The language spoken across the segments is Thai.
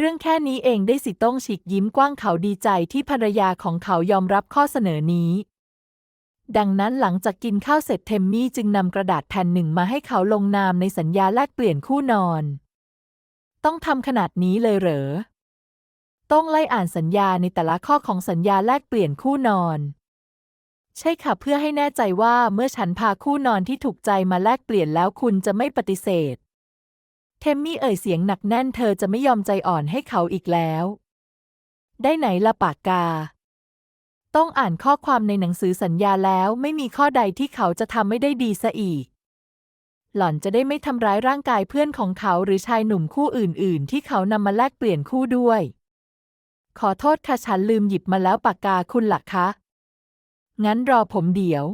เรื่องแค่นี้เองได้สิต้องฉีกยิ้มกว้างเขาดีใจที่ภรรยาของเขายอมรับข้อเสนอนี้ ดังนั้นหลังจากกินข้าวเสร็จเทมมี่จึงนำกระดาษแผ่นหนึ่งมาให้เขาลงนามในสัญญาแลกเปลี่ยนคู่นอน ต้องทำขนาดนี้เลยเหรอ ต้องไล่อ่านสัญญาในแต่ละข้อของสัญญาแลกเปลี่ยนคู่นอน ใช่ค่ะเพื่อให้แน่ใจว่าเมื่อฉันพาคู่นอนที่ถูกใจมาแลกเปลี่ยนแล้วคุณจะไม่ปฏิเสธ เทมมี่เอ่ยเสียงหนักแน่นเธอจะไม่ยอมใจอ่อนให้เขาอีกแล้ว ได้ไหนละปากกา ต้องอ่านข้อความในหนังสือสัญญาแล้วไม่มีข้อใดที่เขาจะทำไม่ได้ดีซะอีก หล่อนจะได้ไม่ทำร้ายร่างกายเพื่อนของเขาหรือชายหนุ่มคู่อื่น ๆ ที่เขานำมาแลกเปลี่ยนคู่ด้วย ขอโทษค่ะฉันลืมหยิบมาแล้วปากกาคุณล่ะคะ งั้นรอผมเดี๋ยว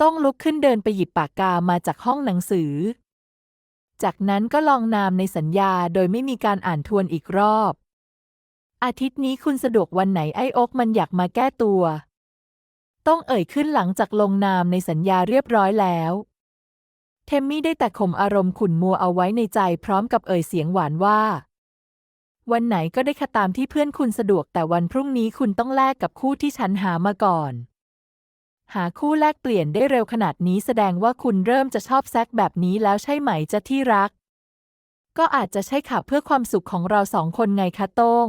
ต้องลุกขึ้นเดินไปหยิบปากกามาจากห้องหนังสือ จากนั้นก็ลองนามในสัญญาโดยไม่มีการอ่านทวนอีกรอบ อาทิตย์นี้คุณสะดวกวันไหนไอ้อกมันอยากมาแก้ตัว ต้องเอ่ยขึ้นหลังจากลงนามในสัญญาเรียบร้อยแล้ว เทมมี่ได้แต่ข่มอารมณ์ขุ่นมัวเอาไว้ในใจพร้อมกับเอ่ยเสียงหวานว่า วันไหนก็ได้ค่ะตามที่เพื่อนคุณสะดวกแต่วันพรุ่งนี้คุณต้องแลกกับคู่ที่ฉันหามาก่อน หาคู่แลกเปลี่ยนได้เร็วขนาดนี้แสดงว่าคุณเริ่มจะชอบแซกแบบนี้แล้วใช่ไหมจะที่รัก ก็อาจจะใช่ค่ะเพื่อความสุขของเราสองคนไงคะโต้ง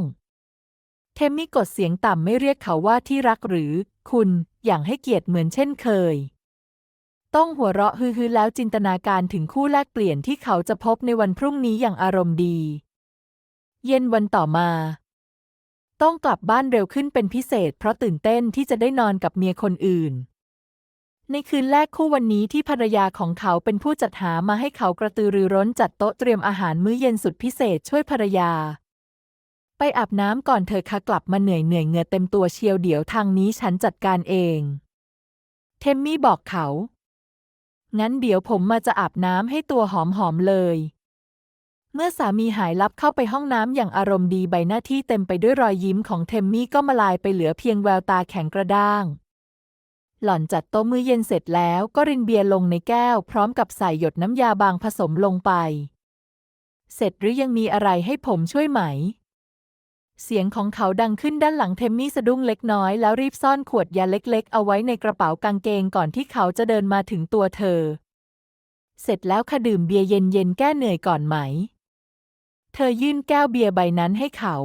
เทมมี่กดเสียงต่ำไม่เรียกเขาว่าที่รักหรือ คุณอย่างให้เกียรติเหมือนเช่นเคย ต้องหัวเราะฮือๆแล้วจินตนาการถึงคู่แลกเปลี่ยนที่เขาจะพบในวันพรุ่งนี้อย่างอารมณ์ดี เย็นวันต่อมา ต้องกลับบ้านเร็วขึ้นเป็นพิเศษ เพราะตื่นเต้นที่จะได้นอนกับเมียคนอื่น ในคืนแรกคู่วันนี้ที่ภรรยาของเขาเป็นผู้จัดหามาให้เขากระตือรือร้นจัดโต๊ะเตรียมอาหารมื้อเย็นสุดพิเศษช่วยภรรยา ไปอาบน้ำก่อนเธอคะกลับมาเหนื่อยเหนื่อยเงือเต็มตัวเชียวเดี๋ยวทางนี้ฉันจัดการเอง เทมมี่บอกเขา งั้นเดี๋ยวผมมาจะอาบน้ำให้ตัวหอมๆเลย เมื่อสามีหายลับเข้าไปห้องน้ำอย่างอารมณ์ดีใบหน้าที่เต็มไปด้วยรอยยิ้มของเทมมี่ก็มาลายไปเหลือเพียงแววตาแข็งกระด้าง หล่อนจัดโต๊ะมื้อเย็นเสร็จแล้วก็รินเบียร์ลงในแก้ว พร้อมกับใส่หยดน้ำยาบางผสมลงไป เสร็จหรือยังมีอะไรให้ผมช่วยไหม เสียงของเขาดังขึ้นด้านหลังเทมมี่สะดุ้งเล็กน้อยแล้วรีบซ่อนขวดยาเล็กๆ เอาไว้ในกระเป๋ากางเกงก่อนที่เขาจะเดินมาถึงตัวเธอ เสร็จแล้วค่ะดื่มเบียร์เย็นๆแก้เหนื่อยก่อนไหม เธอยื่นแก้วเบียร์ใบนั้นให้เขา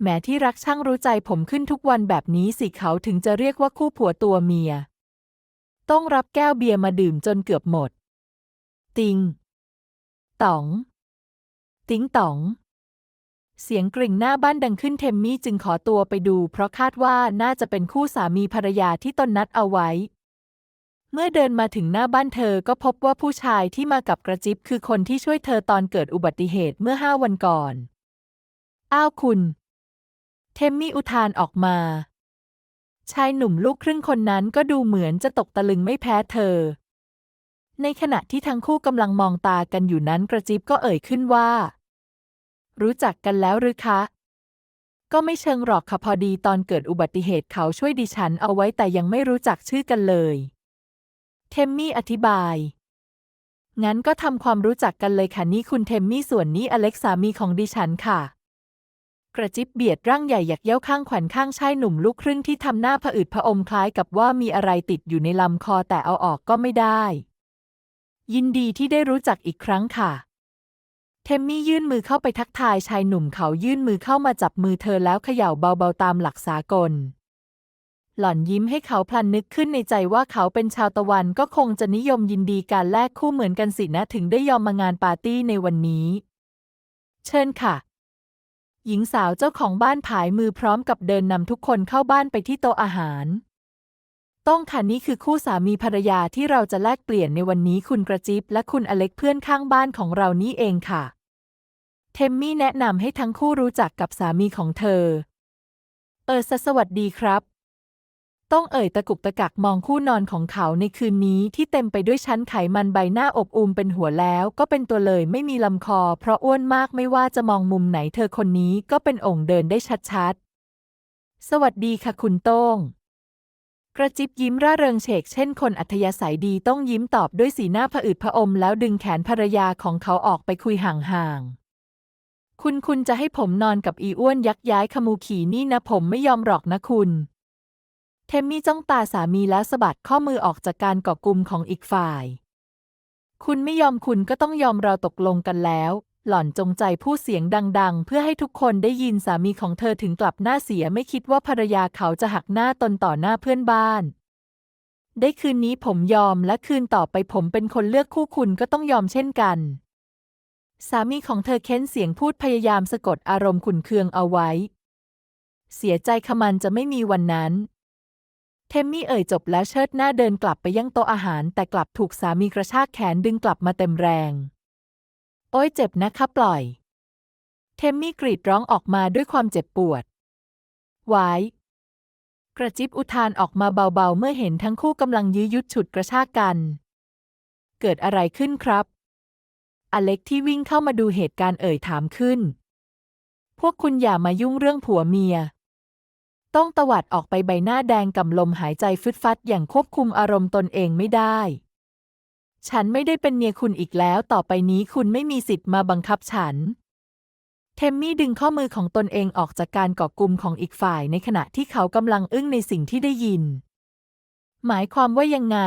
แหมที่รักช่างรู้ใจผมขึ้นทุกวันแบบนี้สิเขาถึงจะเรียกว่าคู่ผัวตัวเมีย ต้องรับแก้วเบียร์มาดื่มจนเกือบหมด ติงต๋อง ติงต๋อง เสียงกริ่งหน้าบ้านดังขึ้นเทมมี่จึงขอตัวไปดู เพราะคาดว่าน่าจะเป็นคู่สามีภรรยาที่ตนนัดเอาไว้ เมื่อเดินมาถึงหน้าบ้านเธอก็พบว่าผู้ชายที่มากับกระจิบคือคนที่ช่วยเธอตอนเกิดอุบัติเหตุเมื่อห้าวันก่อน อ้าวคุณ เทมมี่อุทานออกมา ชายหนุ่มลูกครึ่งคนนั้นก็ดูเหมือนจะตกตะลึงไม่แพ้เธอ ในขณะที่ทั้งคู่กำลังมองตากันอยู่นั้นกระจิบก็เอ่ยขึ้นว่า รู้จักกันแล้วหรือคะ ก็ไม่เชิงหรอกค่ะพอดีตอนเกิดอุบัติเหตุเขาช่วยดิฉันเอาไว้แต่ยังไม่รู้จักชื่อกันเลย เทมมี่อธิบาย งั้นก็ทำความรู้จักกันเลยค่ะนี่คุณเทมมี่ส่วนนี้อเล็กสามีของดิฉันค่ะ กระจิบเบียดร่างใหญ่หยักเย้าข้างขวัญข้างชายหนุ่มลูกครึ่งที่ทำหน้าผะอืดผะอมคล้ายกับว่ามีอะไรติดอยู่ในลำคอแต่เอาออกก็ไม่ได้ ยินดีที่ได้รู้จักอีกครั้งค่ะเทมมี่ยื่นมือเข้าไปทักทายชายหนุ่มเขายื่นมือเข้ามาจับมือเธอแล้วเขย่าเบาๆตามหลักสากล หล่อนยิ้มให้เขาพลันนึกขึ้นในใจว่าเขาเป็นชาวตะวันก็คงจะนิยมยินดีการแลกคู่เหมือนกันสินะถึงได้ยอมมางานปาร์ตี้ในวันนี้ เชิญค่ะ หญิงสาวเจ้าของบ้านผายมือพร้อมกับเดินนำทุกคนเข้าบ้านไปที่โต๊ะอาหารต้องค่ะนี่คือคู่สามีภรรยาที่เราจะแลกเปลี่ยนในวันนี้คุณกระจิบและคุณอเล็กเพื่อนข้างบ้านของเรานี่เองค่ะ เทมมี่แนะนำให้ทั้งคู่รู้จักกับสามีของเธอ เออสวัสดีครับ ต้องเอ่ยตะกุกตะกักมองคู่นอนของเขาในคืนนี้ที่เต็มไปด้วยชั้นไขมันใบหน้าอบอุ่มเป็นหัวแล้วก็เป็นตัวเลยไม่มีลำคอ เพราะอ้วนมากไม่ว่าจะมองมุมไหนเธอคนนี้ก็เป็นองค์เดินได้ชัดๆ สวัสดีค่ะคุณโต้ง กระจิบยิ้มร่าเริงเฉกเช่นคนอัธยาศัยดีต้องยิ้มตอบด้วยสีหน้าผะอืดผะอมแล้วดึงแขนภรรยาของเขาออกไปคุยห่างๆคุณคุณจะให้ผมนอนกับอีอ้วนยักย้ายขมูขี่นี่นะผมไม่ยอมหรอกนะคุณ ทมมี่จ้องตาสามีแล้วสะบัดข้อมือออกจากการเกาะกลุ่มของอีกฝ่าย คุณไม่ยอมคุณก็ต้องยอมเราตกลงกันแล้ว หล่อนจงใจพูดเสียงดัง ๆ เพื่อให้ทุกคนได้ยินสามีของเธอถึงกลับหน้าเสียไม่คิดว่าภรรยาเขาจะหักหน้าตนต่อหน้าเพื่อนบ้าน ได้คืนนี้ผมยอมและคืนต่อไปผมเป็นคนเลือกคู่คุณก็ต้องยอมเช่นกันสามีของเธอเค้นเสียงพูดพยายามสะกดอารมณ์ขุนเคืองเอาไว้ เสียใจขมันจะไม่มีวันนั้น เทมมี่เอ่ยจบแล้วเชิดหน้าเดินกลับไปยังโต๊ะอาหาร แต่กลับถูกสามีกระชากแขนดึงกลับมาเต็มแรง โอ้ยเจ็บนะคะปล่อย เทมมี่กรีดร้องออกมาด้วยความเจ็บปวดไว้กระจิบอุทานออกมาเบาๆ เมื่อเห็นทั้งคู่กำลังยื้อยุดฉุดกระชากกัน เกิดอะไรขึ้นครับ อเล็กที่วิ่งเข้ามาดูเหตุการณ์เอ่ยถามขึ้น พวกคุณอย่ามายุ่งเรื่องผัวเมีย ต้องตวัดออกไปใบหน้าแดงกำลมหายใจฟึดฟัดอย่างควบคุมอารมณ์ตนเองไม่ได้ ฉันไม่ได้เป็นเมียคุณอีกแล้ว ต่อไปนี้คุณไม่มีสิทธิ์มาบังคับฉัน เทมมี่ดึงข้อมือของตนเองออกจากการเกาะกลุ่มของอีกฝ่ายในขณะที่เขากำลังอึ้งในสิ่งที่ได้ยิน หมายความว่ายังไง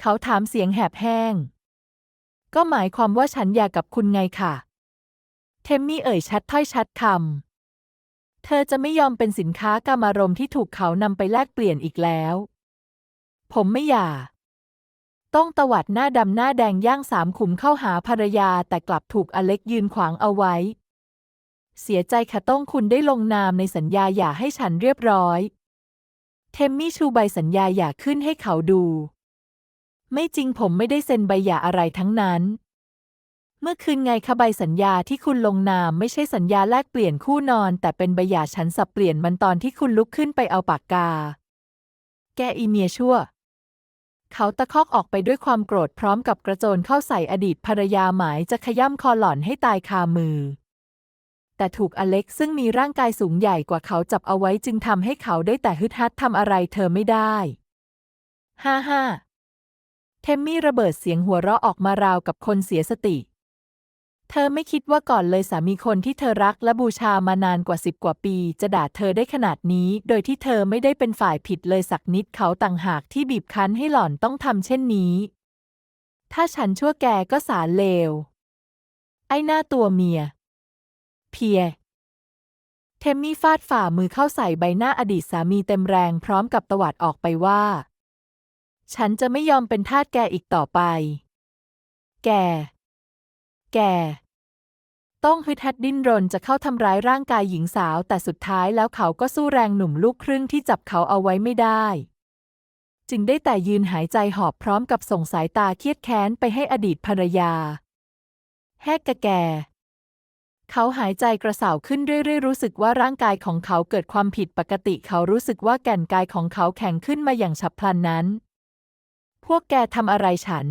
เขาถามเสียงแหบแห้ง ก็หมายความว่าฉันอยากกับคุณไงค่ะ เทมมี่เอ่ยชัดถ้อยชัดคำ เธอจะไม่ยอมเป็นสินค้ากามารมที่ถูกเขานำไปแลกเปลี่ยนอีกแล้ว ผมไม่อย่า ต้องตวัดหน้าดำหน้าแดงย่างสามขุมเข้าหาภรรยาแต่กลับถูกอเล็กยืนขวางเอาไว้ เสียใจค่ะต้องคุณได้ลงนามในสัญญาหย่าให้ฉันเรียบร้อย เทมมี่ชูใบสัญญาหย่าขึ้นให้เขาดู ไม่จริงผมไม่ได้เซ็นใบหย่าอะไรทั้งนั้น เมื่อคืนไงคะใบสัญญาที่คุณลงนามไม่ใช่สัญญาแลกเปลี่ยนคู่นอน แต่เป็นใบหย่าฉันสับเปลี่ยนมันตอนที่คุณลุกขึ้นไปเอาปากกา แกอีเมียชั่ว เขาตะคอกออกไปด้วยความโกรธพร้อมกับกระโจนเข้าใส่อดีตภรรยาหมายจะขย่ำคอหล่อนให้ตายคามือ แต่ถูกอเล็กซึ่งมีร่างกายสูงใหญ่กว่าเขาจับเอาไว้จึงทำให้เขาได้แต่ฮึดฮัดทำอะไรเธอไม่ได้ฮ่าฮ่าเทมมี่ระเบิดเสียงหัวเราะออกมาราวกับคนเสียสติ เธอไม่คิดว่าก่อนเลยสามีคนที่เธอรักและบูชามานานกว่าสิบกว่าปี จะด่าเธอได้ขนาดนี้ โดยที่เธอไม่ได้เป็นฝ่ายผิดเลยสักนิดเขาต่างหากที่บีบคั้นให้หล่อนต้องทำเช่นนี้ ถ้าฉันชั่วแกก็สารเลว ไอ้หน้าตัวเมีย เพีย เทมมี่ฟาดฝ่ามือเข้าใส่ใบหน้าอดีตสามีเต็มแรงพร้อมกับตวัดออกไปว่า ฉันจะไม่ยอมเป็นทาสแกอีกต่อไป แก แก ต้องฮึดฮัดดิ้นรนจะเข้าทำร้ายร่างกายหญิงสาว แต่สุดท้ายแล้วเขาก็สู้แรงหนุ่มลูกครึ่งที่จับเขาเอาไว้ไม่ได้ จึงได้แต่ยืนหายใจหอบพร้อมกับส่งสายตาเครียดแค้นไปให้อดีตภรรยา แฮกกะแก เขาหายใจกระสาวขึ้นเรื่อยๆรู้สึกว่าร่างกายของเขาเกิดความผิดปกติ เขารู้สึกว่าแก่นกายของเขาแข็งขึ้นมาอย่างฉับพลันนั้น พวกแกทำอะไรฉัน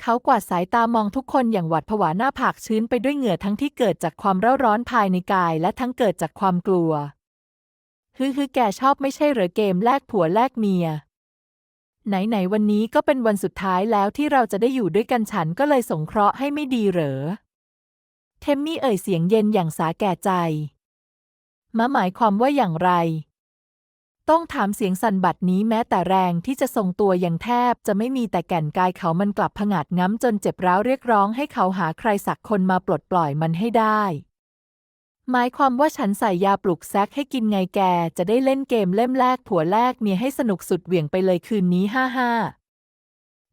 เขากวาดสายตามองทุกคนอย่างหวาดผวาหน้าผากชื้นไปด้วยเหงื่อทั้งที่เกิดจากความเร่าร้อนภายในกาย และทั้งเกิดจากความกลัวฮือฮือแกชอบไม่ใช่เหรอเกมแลกผัวแลกเมีย ไหนๆวันนี้ก็เป็นวันสุดท้ายแล้วที่เราจะได้อยู่ด้วยกันฉันก็เลยสงเคราะห์ให้ไม่ดีเหรอ เทมมี่เอ่ยเสียงเย็นอย่างสาแก่ใจมาหมายความว่าอย่างไร ต้องถามเสียงสั่นบัดนี้แม้แต่แรงที่จะทรงตัวอยังแทบ จะไม่มีแต่แก่นกายเขามันกลับผงาดง้ำจนเจ็บร้าวเรียกร้องให้เขาหาใครสักคนมาปลดปล่อยมันให้ได้ หมายความว่าฉันใส่ยาปลุกแซกให้กินไงแก จะได้เล่นเกมเล่มแรกผัวแรกเมียให้สนุกสุดเหวี่ยงไปเลยคืนนี้ห้าห้า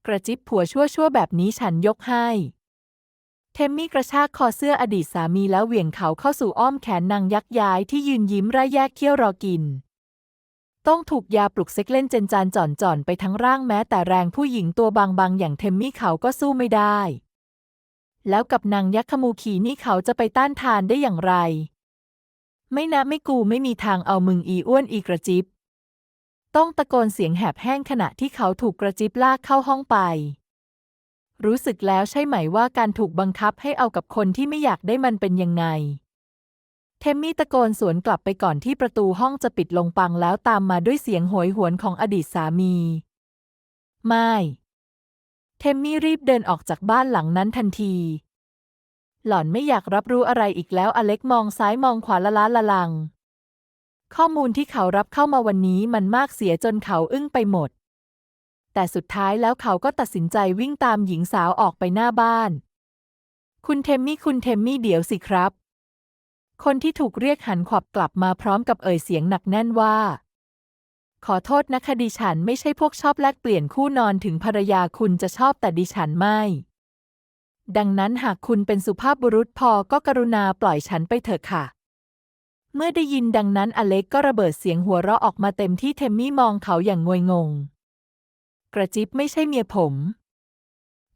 กระจิบผัวชั่วชั่วแบบนี้ฉันยกให้เทมมี่กระชากคอเสื้ออดีตสามีแล้วเหวี่ยงเขาเข้าสู่อ้อมแขนนางยักษ์ย้ายที่ยืนยิ้มร่ายแยกเขี้ยวรอกิน ต้องถูกยาปลุกเซ็กเล่นเจนจานจ่อนจ่อนไปทั้งร่างแม้แต่แรงผู้หญิงตัวบางๆ อย่างเทมมี่เขาก็สู้ไม่ได้ แล้วกับนางยักษ์ขมูขี่นี่เขาจะไปต้านทานได้อย่างไร ไม่นะไม่กูไม่มีทางเอามึงอีอ้วนอีกระจิบ ต้องตะโกนเสียงแหบแห้งขณะที่เขาถูกกระจิบลากเข้าห้องไป รู้สึกแล้วใช่ไหมว่าการถูกบังคับให้เอากับคนที่ไม่อยากได้มันเป็นยังไง เทมมี่ตะโกนสวนกลับไปก่อนที่ประตูห้องจะปิดลงปังแล้วตามมาด้วยเสียงโหยหวนของอดีตสามี ไม่ เทมมี่รีบเดินออกจากบ้านหลังนั้นทันที หล่อนไม่อยากรับรู้อะไรอีกแล้วอเล็กมองซ้ายมองขวาละล้าละลัง ข้อมูลที่เขารับเข้ามาวันนี้มันมากเสียจนเขาอึ้งไปหมด แต่สุดท้ายแล้วเขาก็ตัดสินใจวิ่งตามหญิงสาวออกไปหน้าบ้าน คุณเทมมี่คุณเทมมี่เดี๋ยวสิครับ คนที่ถูกเรียกหันขวับกลับมาพร้อมกับเอ่ยเสียงหนักแน่นว่า ขอโทษนะคะดิฉันไม่ใช่พวกชอบแลกเปลี่ยนคู่นอนถึงภรรยาคุณจะชอบแต่ดิฉันไม่ ดังนั้นหากคุณเป็นสุภาพบุรุษพอก็กรุณาปล่อยฉันไปเถอะค่ะ เมื่อได้ยินดังนั้นอเล็กก็ระเบิดเสียงหัวเราะออกมาเต็มที่เทมมี่มองเขาอย่างงวยงง กระจิบไม่ใช่เมียผม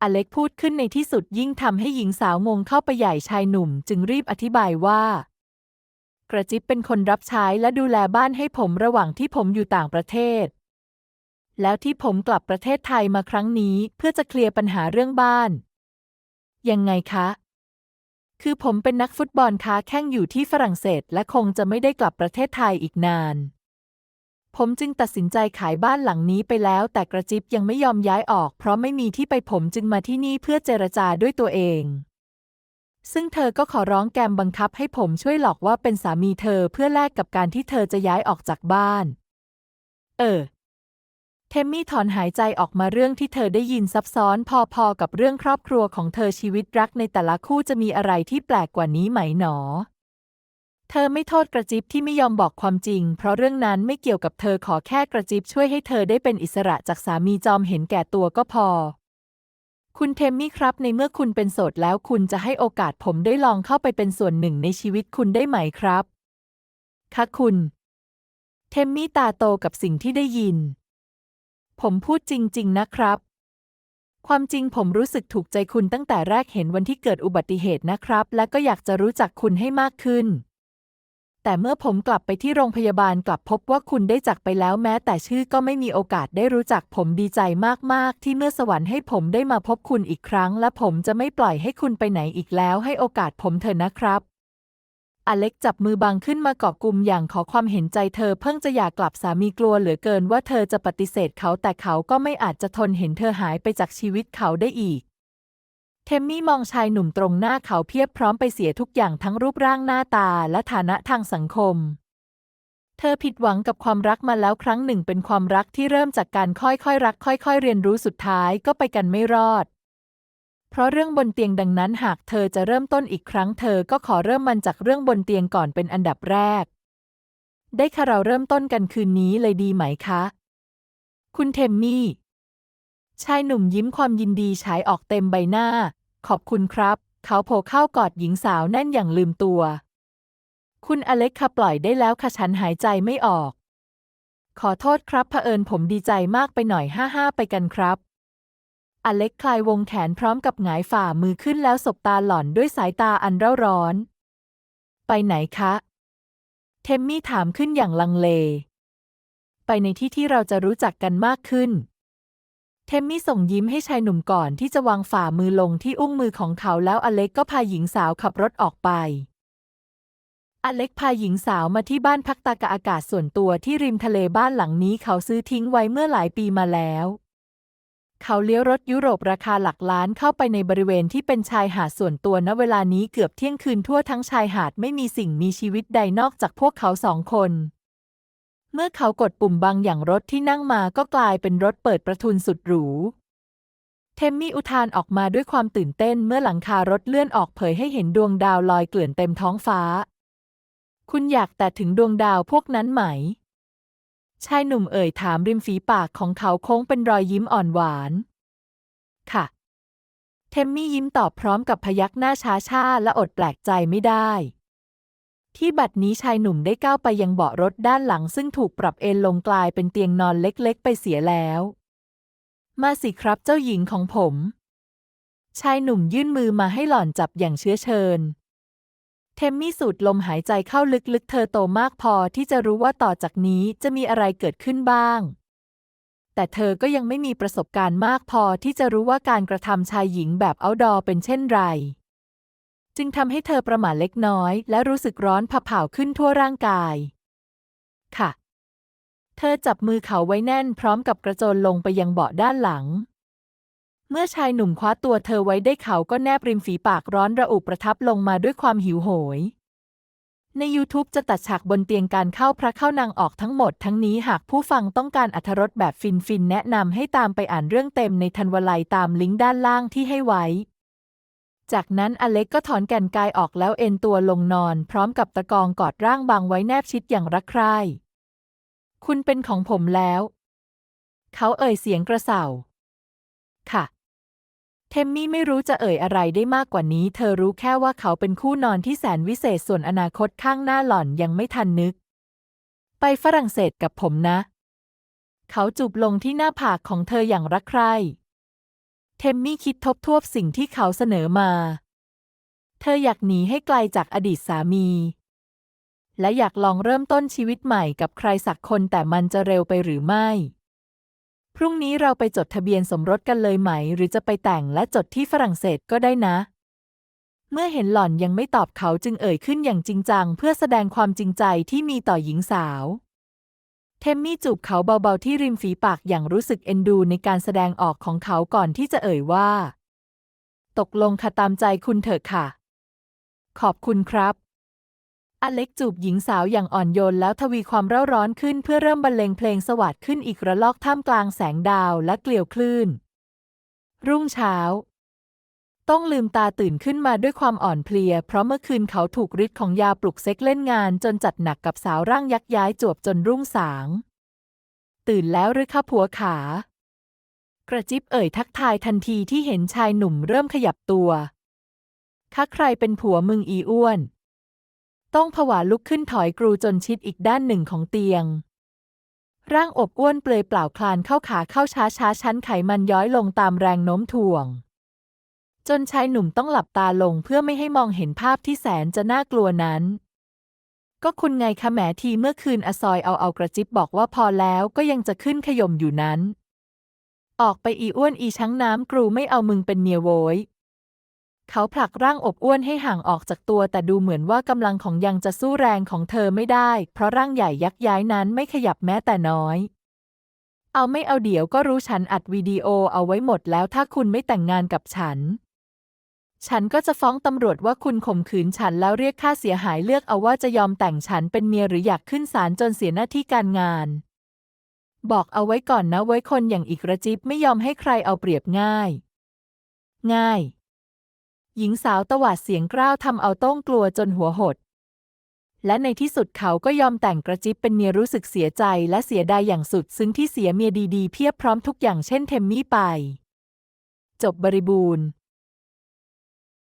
อเล็กพูดขึ้นในที่สุดยิ่งทำให้หญิงสาวงงเข้าไปใหญ่ชายหนุ่มจึงรีบอธิบายว่า กระจิบเป็นคนรับใช้และดูแลบ้านให้ผมระหว่างที่ผมอยู่ต่างประเทศ แล้วที่ผมกลับประเทศไทยมาครั้งนี้เพื่อจะเคลียร์ปัญหาเรื่องบ้าน ยังไงคะ คือผมเป็นนักฟุตบอลค้าแข่งอยู่ที่ฝรั่งเศส และคงจะไม่ได้กลับประเทศไทยอีกนาน ผมจึงตัดสินใจขายบ้านหลังนี้ไปแล้ว แต่กระจิบยังไม่ยอมย้ายออก เพราะไม่มีที่ไปผมจึงมาที่นี่เพื่อเจรจาด้วยตัวเอง ซึ่งเธอก็ขอร้องแกมบังคับให้ผมช่วยหลอกว่าเป็นสามีเธอเพื่อแลกกับการที่เธอจะย้ายออกจากบ้าน เออ เทมมี่ถอนหายใจออกมาเรื่องที่เธอได้ยินซับซ้อนพอๆกับเรื่องครอบครัวของเธอชีวิตรักในแต่ละคู่จะมีอะไรที่แปลกกว่านี้ไหมหนอ เธอไม่โทษกระจิบที่ไม่ยอมบอกความจริง เพราะเรื่องนั้นไม่เกี่ยวกับเธอขอแค่กระจิบช่วยให้เธอได้เป็นอิสระจากสามีจอมเห็นแก่ตัวก็พอ คุณเทมมี่ครับ ในเมื่อคุณเป็นโสดแล้วคุณจะให้โอกาสผมได้ลองเข้าไปเป็นส่วนหนึ่งในชีวิตคุณได้ไหมครับ คะคุณ เทมมี่ตาโตกับสิ่งที่ได้ยิน ผมพูดจริง ๆ นะครับ ความจริงผมรู้สึกถูกใจคุณตั้งแต่แรกเห็นวันที่เกิดอุบัติเหตุนะครับ และก็อยากจะรู้จักคุณให้มากขึ้น แต่เมื่อผมกลับไปที่โรงพยาบาลกลับพบว่าคุณได้จากไปแล้วแม้แต่ชื่อก็ไม่มีโอกาสได้รู้จักผมดีใจมาก ๆ ที่เมื่อสวรรค์ให้ผมได้มาพบคุณอีกครั้ง และผมจะไม่ปล่อยให้คุณไปไหนอีกแล้วให้โอกาสผมเถอะนะครับอเล็กจับมือบางขึ้นมาเกาะกลุ่มอย่างขอความเห็นใจเธอเพิ่งจะอยากกลับสามีกลัวเหลือเกินว่าเธอจะปฏิเสธเขาแต่เขาก็ไม่อาจจะทนเห็นเธอหายไปจากชีวิตเขาได้อีก เทมมี่มองชายหนุ่มตรงหน้าเขาเพียบพร้อมไปเสียทุกอย่างทั้งรูปร่างหน้าตาและฐานะทางสังคม เธอผิดหวังกับความรักมาแล้วครั้งหนึ่งเป็นความรักที่เริ่มจากการค่อยๆรัก ค่อย ๆ เรียนรู้สุดท้ายก็ไปกันไม่รอด เพราะเรื่องบนเตียงดังนั้นหากเธอจะเริ่มต้นอีกครั้งเธอก็ขอเริ่มมันจากเรื่องบนเตียงก่อนเป็นอันดับแรก ได้ค่ะเราเริ่มต้นกันคืนนี้เลยดีไหมคะ คุณเทมมี่ชายหนุ่มยิ้มความยินดีฉายออกเต็มใบหน้า ขอบคุณครับ เขาโผล่เข้ากอดหญิงสาวแน่นอย่างลืมตัว คุณอเล็กค่ะปล่อยได้แล้วค่ะฉันหายใจไม่ออก ขอโทษครับเผอิญผมดีใจมากไปหน่อยห้าห้าไปกันครับ อเล็กคลายวงแขนพร้อมกับหงายฝ่ามือขึ้นแล้วสบตาหล่อนด้วยสายตาอันเร่าร้อน ไปไหนคะ เทมมี่ถามขึ้นอย่างลังเล ไปในที่ที่เราจะรู้จักกันมากขึ้น เทมมี่ส่งยิ้มให้ชายหนุ่มก่อนที่จะวางฝ่ามือลงที่อุ้งมือของเขาแล้วอเล็กก็พาหญิงสาวขับรถออกไป อเล็กพาหญิงสาวมาที่บ้านพักตากะอากาศส่วนตัวที่ริมทะเลบ้านหลังนี้เขาซื้อทิ้งไว้เมื่อหลายปีมาแล้ว เขาเลี้ยวรถยุโรปราคาหลักล้านเข้าไปในบริเวณที่เป็นชายหาดส่วนตัวณเวลานี้เกือบเที่ยงคืนทั่วทั้งชายหาดไม่มีสิ่งมีชีวิตใดนอกจากพวกเขาสองคน เมื่อเขากดปุ่มบางอย่างรถที่นั่งมาก็กลายเป็นรถเปิดประทุนสุดหรู เทมมี่อุทานออกมาด้วยความตื่นเต้นเมื่อหลังคารถเลื่อนออกเผยให้เห็นดวงดาวลอยเกลื่อนเต็มท้องฟ้า คุณอยากแต่ถึงดวงดาวพวกนั้นไหม ชายหนุ่มเอ่ยถามริมฝีปากของเขาโค้งเป็นรอยยิ้มอ่อนหวาน ค่ะ เทมมี่ยิ้มตอบพร้อมกับพยักหน้าช้าชาและอดแปลกใจไม่ได้ ที่บัดนี้ชายหนุ่มได้ก้าวไปยังเบาะรถด้านหลัง ซึ่งถูกปรับเอนลงกลายเป็นเตียงนอนเล็กๆ ไปเสียแล้ว มาสิครับเจ้าหญิงของผม ชายหนุ่มยื่นมือมาให้หล่อนจับอย่างเชื้อเชิญ เทมมี่สูดลมหายใจเข้าลึกๆ เธอโตมากพอที่จะรู้ว่าต่อจากนี้จะมีอะไรเกิดขึ้นบ้าง แต่เธอก็ยังไม่มีประสบการณ์มากพอที่จะรู้ว่าการกระทำชายหญิงแบบเอาดอเป็นเช่นไร จึงทำให้เธอประหม่าเล็กน้อย และรู้สึกร้อนผะเผาขึ้นทั่วร่างกาย ค่ะ เธอจับมือเขาไว้แน่นพร้อมกับกระโจนลงไปยังเบาะด้านหลัง เมื่อชายหนุ่มคว้าตัวเธอไว้ได้เขาก็แนบริมฝีปากร้อนระอุประทับลงมาด้วยความหิวโหย ใน YouTube จะตัดฉากบนเตียงการเข้าพระเข้านางออกทั้งหมดทั้งนี้หากผู้ฟังต้องการอรรถรสแบบฟินๆแนะนำให้ตามไปอ่านเรื่องเต็มในทันวลัยตามลิงก์ด้านล่างที่ให้ไว้ จากนั้นอเล็กก็ถอนแก่นกายออกแล้วเอนตัวลงนอน พร้อมกับตะกองกอดร่างบางไว้แนบชิดอย่างรักใคร่ คุณเป็นของผมแล้ว เขาเอ่ยเสียงกระเส่าค่ะ เทมมี่ไม่รู้จะเอ่ยอะไรได้มากกว่านี้ เธอรู้แค่ว่าเขาเป็นคู่นอนที่แสนวิเศษส่วนอนาคตข้างหน้าหล่อนยังไม่ทันนึก ไปฝรั่งเศสกับผมนะ เขาจูบลงที่หน้าผากของเธออย่างรักใคร่ เทมมี่คิดทบทวนสิ่งที่เขาเสนอมา เธออยากหนีให้ไกลจากอดีตสามี และอยากลองเริ่มต้นชีวิตใหม่กับใครสักคนแต่มันจะเร็วไปหรือไม่ พรุ่งนี้เราไปจดทะเบียนสมรสกันเลยไหม หรือจะไปแต่งและจดที่ฝรั่งเศสก็ได้นะ เมื่อเห็นหล่อนยังไม่ตอบเขาจึงเอ่ยขึ้นอย่างจริงจัง เพื่อแสดงความจริงใจที่มีต่อหญิงสาว เทมมี่จูบเขาเบาๆที่ริมฝีปากอย่างรู้สึกเอ็นดูในการแสดงออกของเขาก่อนที่จะเอ่ยว่า ตกลงค่ะตามใจคุณเถอะค่ะ ขอบคุณครับ อเล็กจูบหญิงสาวอย่างอ่อนโยนแล้วทวีความเร่าร้อนขึ้นเพื่อเริ่มบรรเลงเพลงสวัสดขึ้นอีกระลอกท่ามกลางแสงดาวและเกลียวคลื่น รุ่งเช้า ต้องลืมตาตื่นขึ้นมาด้วยความอ่อนเพลีย เพราะเมื่อคืนเขาถูกฤทธิ์ของยาปลุกเซ็กเล่นงานจนจัดหนักกับสาวร่างยักย้ายจวบจนรุ่งสาง ตื่นแล้วหรือคะผัวขา กระจิบเอ่ยทักทายทันทีที่เห็นชายหนุ่มเริ่มขยับตัวข้าใครเป็นผัวมึงอีอ้วน ต้องผวาลุกขึ้นถอยกรูจนชิดอีกด้านหนึ่งของเตียง ร่างอบอ้วนเปลือยเปล่าคลานเข้าขาเข้าช้าช้าชั้นไขมันย้อยลงตามแรงโน้มถ่วง จนชายหนุ่มต้องหลับตาลงเพื่อไม่ให้มองเห็นภาพที่แสนจะน่ากลัวนั้น ก็คุณไงคะแหมทีเมื่อคืนอซอยเอาเอากระจิบบอกว่าพอแล้วก็ยังจะขึ้นขยมอยู่นั้น ออกไปอีอ้วนอีช้างน้ำกรูไม่เอามึงเป็นเมียโวยเขาผลักร่างอบอ้วนให้ห่างออกจากตัว แต่ดูเหมือนว่ากำลังของยังจะสู้แรงของเธอไม่ได้ เพราะร่างใหญ่ยักย้ายนั้นไม่ขยับแม้แต่น้อย เอาไม่เอาเดี๋ยวก็รู้ฉันอัดวิดีโอเอาไว้หมดแล้วถ้าคุณไม่แต่งงานกับฉัน ฉันก็จะฟ้องตำรวจว่าคุณข่มขืนฉันแล้วเรียกค่าเสียหายเลือกเอาว่าจะยอมแต่งฉันเป็นเมียหรืออยากขึ้นศาลจนเสียหน้าที่การงาน บอกเอาไว้ก่อนนะไว้คนอย่างอีกระจิบไม่ยอมให้ใครเอาเปรียบง่าย ง่าย หญิงสาวตวาดเสียงกล้าวทำเอาโต้งกลัวจนหัวหด และในที่สุดเขาก็ยอมแต่งกระจิบเป็นเมียรู้สึกเสียใจและเสียดายอย่างสุด ซึ้งที่เสียเมียดีๆเพียบพร้อมทุกอย่างเช่นเทมมี่ไป จบบริบูรณ์